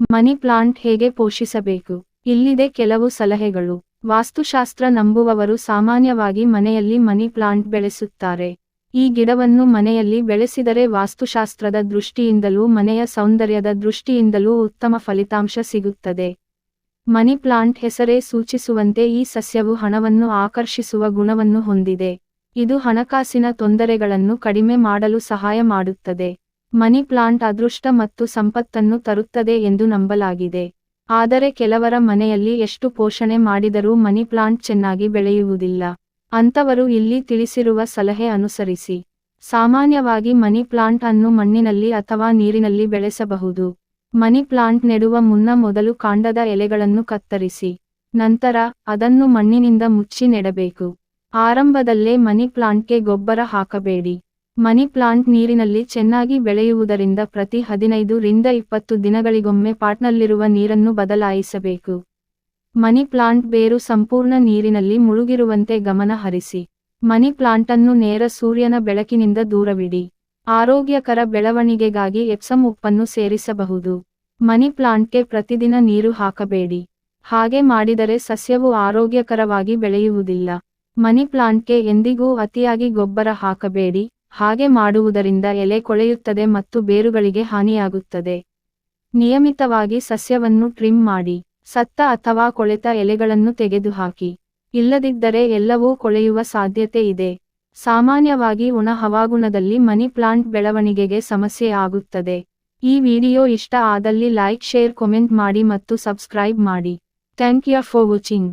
Money plant ಹೇಗೆ ಪೋಷಿಸಬೇಕು? ಇಲ್ಲಿದೆ ಕೆಲವು ಸಲಹೆಗಳು. ವಾಸ್ತುಶಾಸ್ತ್ರ ನಂಬುವವರು ಸಾಮಾನ್ಯವಾಗಿ ಮನೆಯಲ್ಲಿ ಮನಿ ಪ್ಲಾಂಟ್ ಬೆಳೆಸುತ್ತಾರೆ. ಈ ಗಿಡವನ್ನು ಮನೆಯಲ್ಲಿ ಬೆಳೆಸಿದರೆ ವಾಸ್ತುಶಾಸ್ತ್ರದ ದೃಷ್ಟಿಯಿಂದಲೂ ಮನೆಯ ಸೌಂದರ್ಯದ ದೃಷ್ಟಿಯಿಂದಲೂ ಉತ್ತಮ ಫಲಿತಾಂಶ ಸಿಗುತ್ತದೆ. ಮನಿ ಪ್ಲಾಂಟ್ ಹೆಸರೇ ಸೂಚಿಸುವಂತೆ ಈ ಸಸ್ಯವು ಹಣವನ್ನು ಆಕರ್ಷಿಸುವ ಗುಣವನ್ನು ಹೊಂದಿದೆ. ಇದು ಹಣಕಾಸಿನ ತೊಂದರೆಗಳನ್ನು ಕಡಿಮೆ ಮಾಡಲು ಸಹಾಯ ಮಾಡುತ್ತದೆ. ಮನಿ ಪ್ಲಾಂಟ್ ಅದೃಷ್ಟ ಮತ್ತು ಸಂಪತ್ತನ್ನು ತರುತ್ತದೆ ಎಂದು ನಂಬಲಾಗಿದೆ. ಆದರೆ ಕೆಲವರ ಮನೆಯಲ್ಲಿ ಎಷ್ಟು ಪೋಷಣೆ ಮಾಡಿದರೂ ಮನಿ ಪ್ಲಾಂಟ್ ಚೆನ್ನಾಗಿ ಬೆಳೆಯುವುದಿಲ್ಲ. ಅಂತವರು ಇಲ್ಲಿ ತಿಳಿಸಿರುವ ಸಲಹೆ ಅನುಸರಿಸಿ. ಸಾಮಾನ್ಯವಾಗಿ ಮನಿ ಪ್ಲಾಂಟ್ ಅನ್ನು ಮಣ್ಣಿನಲ್ಲಿ ಅಥವಾ ನೀರಿನಲ್ಲಿ ಬೆಳೆಸಬಹುದು. ಮನಿ ಪ್ಲಾಂಟ್ ನೆಡುವ ಮುನ್ನ ಮೊದಲು ಕಾಂಡದ ಎಲೆಗಳನ್ನು ಕತ್ತರಿಸಿ. ನಂತರ ಅದನ್ನು ಮಣ್ಣಿನಿಂದ ಮುಚ್ಚಿ ನೆಡಬೇಕು. ಆರಂಭದಲ್ಲೇ ಮನಿ ಪ್ಲಾಂಟ್ಗೆ ಗೊಬ್ಬರ ಹಾಕಬೇಡಿ. ಮನಿ ಪ್ಲಾಂಟ್ ನೀರಿನಲ್ಲಿ ಚೆನ್ನಾಗಿ ಬೆಳೆಯುವುದರಿಂದ ಪ್ರತಿ ಹದಿನೈದು ರಿಂದ ಇಪ್ಪತ್ತು ದಿನಗಳಿಗೊಮ್ಮೆ ಪಾಟ್ನಲ್ಲಿರುವ ನೀರನ್ನು ಬದಲಾಯಿಸಬೇಕು. ಮನಿ ಪ್ಲಾಂಟ್ ಬೇರು ಸಂಪೂರ್ಣ ನೀರಿನಲ್ಲಿ ಮುಳುಗಿರುವಂತೆ ಗಮನ ಹರಿಸಿ. ಮನಿ ಪ್ಲಾಂಟನ್ನು ನೇರ ಸೂರ್ಯನ ಬೆಳಕಿನಿಂದ ದೂರವಿಡಿ. ಆರೋಗ್ಯಕರ ಬೆಳವಣಿಗೆಗಾಗಿ ಎಪ್ಸಮ್ ಉಪ್ಪನ್ನು ಸೇರಿಸಬಹುದು. ಮನಿ ಪ್ಲಾಂಟ್ಗೆ ಪ್ರತಿದಿನ ನೀರು ಹಾಕಬೇಡಿ. ಹಾಗೆ ಮಾಡಿದರೆ ಸಸ್ಯವು ಆರೋಗ್ಯಕರವಾಗಿ ಬೆಳೆಯುವುದಿಲ್ಲ. ಮನಿ ಪ್ಲಾಂಟ್ಗೆ ಎಂದಿಗೂ ಅತಿಯಾಗಿ ಗೊಬ್ಬರ ಹಾಕಬೇಡಿ. ಹಾಗೆ ಮಾಡುವುದರಿಂದ ಎಲೆ ಕೊಳೆಯುತ್ತದೆ ಮತ್ತು ಬೇರುಗಳಿಗೆ ಹಾನಿಯಾಗುತ್ತದೆ. ನಿಯಮಿತವಾಗಿ ಸಸ್ಯವನ್ನು ಟ್ರಿಮ್ ಮಾಡಿ, ಸತ್ತ ಅಥವಾ ಕೊಳೆತ ಎಲೆಗಳನ್ನು ತೆಗೆದುಹಾಕಿ. ಇಲ್ಲದಿದ್ದರೆ ಎಲ್ಲವೂ ಕೊಳೆಯುವ ಸಾಧ್ಯತೆ ಇದೆ. ಸಾಮಾನ್ಯವಾಗಿ ಒಣ ಹವಾಗುಣದಲ್ಲಿ ಮನಿ ಪ್ಲಾಂಟ್ ಬೆಳವಣಿಗೆಗೆ ಸಮಸ್ಯೆ ಆಗುತ್ತದೆ. ಈ ವಿಡಿಯೋ ಇಷ್ಟ ಆದಲ್ಲಿ ಲೈಕ್, ಶೇರ್, ಕಮೆಂಟ್ ಮಾಡಿ ಮತ್ತು ಸಬ್ಸ್ಕ್ರೈಬ್ ಮಾಡಿ. Thank you for watching.